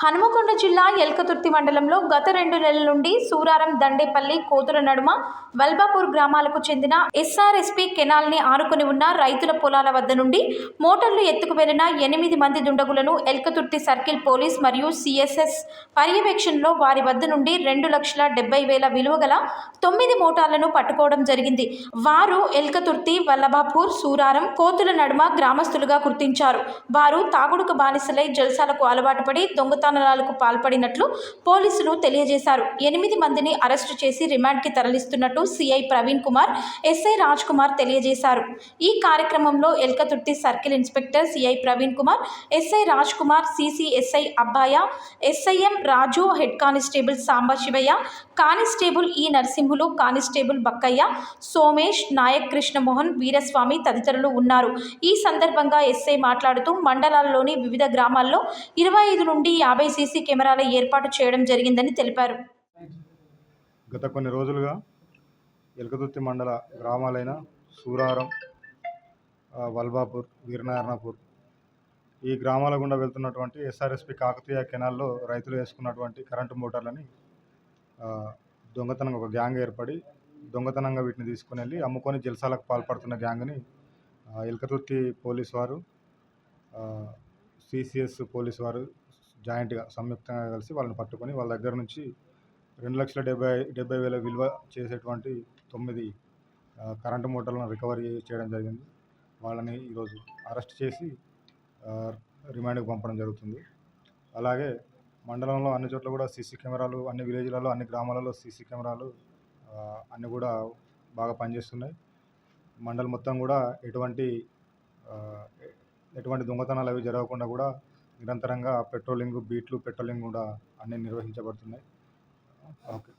హనుమకొండ జిల్లా ఎల్కతుర్తి మండలంలో గత రెండు నెలల నుండి సూరారం దండేపల్లి కోతుల నడుమ వల్బాపూర్ గ్రామాలకు చెందిన ఎస్ఆర్ఎస్పి కెనాల్ని ఆనుకుని ఉన్న రైతుల పొలాల వద్ద నుండి మోటార్లు ఎత్తుకు వెళ్ళిన ఎనిమిది మంది దుండగులను ఎల్కతుర్తి సర్కిల్ పోలీస్ మరియు సిఎస్ఎస్ పర్యవేక్షణలో వారి వద్ద నుండి రెండు లక్షల డెబ్బై వేల విలువ గల తొమ్మిది మోటార్లను పట్టుకోవడం జరిగింది. వారు ఎల్కతుర్తి వల్లభాపూర్ సూరారం కోతుల నడుమ గ్రామస్తులుగా గుర్తించారు. వారు తాగుడుకు బానిసలై జల్సాలకు అలవాటు పడి దొంగతనాలకు పాల్పడినట్లు పోలీసులు తెలియజేశారు. ఎనిమిది మందిని అరెస్టు చేసి రిమాండ్కి తరలిస్తున్నట్టు సిఐ ప్రవీణ్ కుమార్ ఎస్ఐ రాజ్ కుమార్ తెలియజేశారు. ఈ కార్యక్రమంలో Elkathurthi circle inspector CI Praveen Kumar SI Raj Kumar CCS SI Abbaiah SI M Raju head constable Sambasivaiah constable E Narasimhulu constable Bakkaiah Somesh Naik Krishnamohan Veeraswamy తదితరులు ఉన్నారు. ఈ సందర్భంగా ఎస్ఐ మాట్లాడుతూ మండలాల్లోని వివిధ గ్రామాల్లో ఇరవై ఐదు నుండి యాభై సీసీ కెమెరాల ఏర్పాటు చేయడం జరిగిందని తెలిపారు. గత కొన్ని రోజులుగా ఎలకదుర్తి మండల గ్రామాలైన సూరారం వల్బాపూర్ వీరనారాయణపూర్ ఈ గ్రామాల గుండా వెళ్తున్నటువంటి ఎస్ఆర్ఎస్పి కాకతీయ కెనాల్లో రైతులు వేసుకున్నటువంటి కరెంటు మోటార్లని దొంగతనంగా ఒక గ్యాంగ్ ఏర్పడి దొంగతనంగా వీటిని తీసుకుని వెళ్ళి అమ్ముకొని జల్సాలకు పాల్పడుతున్న గ్యాంగ్ని ఎలకతుర్తి పోలీస్ వారు సిసిఎస్ పోలీస్ వారు జాయింట్గా సంయుక్తంగా కలిసి వాళ్ళని పట్టుకొని వాళ్ళ దగ్గర నుంచి రెండు లక్షల డెబ్బై డెబ్బై వేల విలువ చేసేటువంటి తొమ్మిది కరెంటు మోటార్లను రికవరీ చేయడం జరిగింది. వాళ్ళని ఈరోజు అరెస్ట్ చేసి రిమాండ్కి పంపడం జరుగుతుంది. అలాగే మండలంలో అన్ని చోట్ల కూడా సీసీ కెమెరాలు అన్ని విలేజ్లలో అన్ని గ్రామాలలో సీసీ కెమెరాలు అన్నీ కూడా బాగా పనిచేస్తున్నాయి. మండలం మొత్తం కూడా ఎటువంటి ఎటువంటి దొంగతనాలు అవి జరగకుండా కూడా నిరంతరంగా పెట్రోలింగ్ బీట్లు పెట్రోలింగ్ కూడా అన్నీ నిర్వహించబడుతున్నాయి. ఓకే.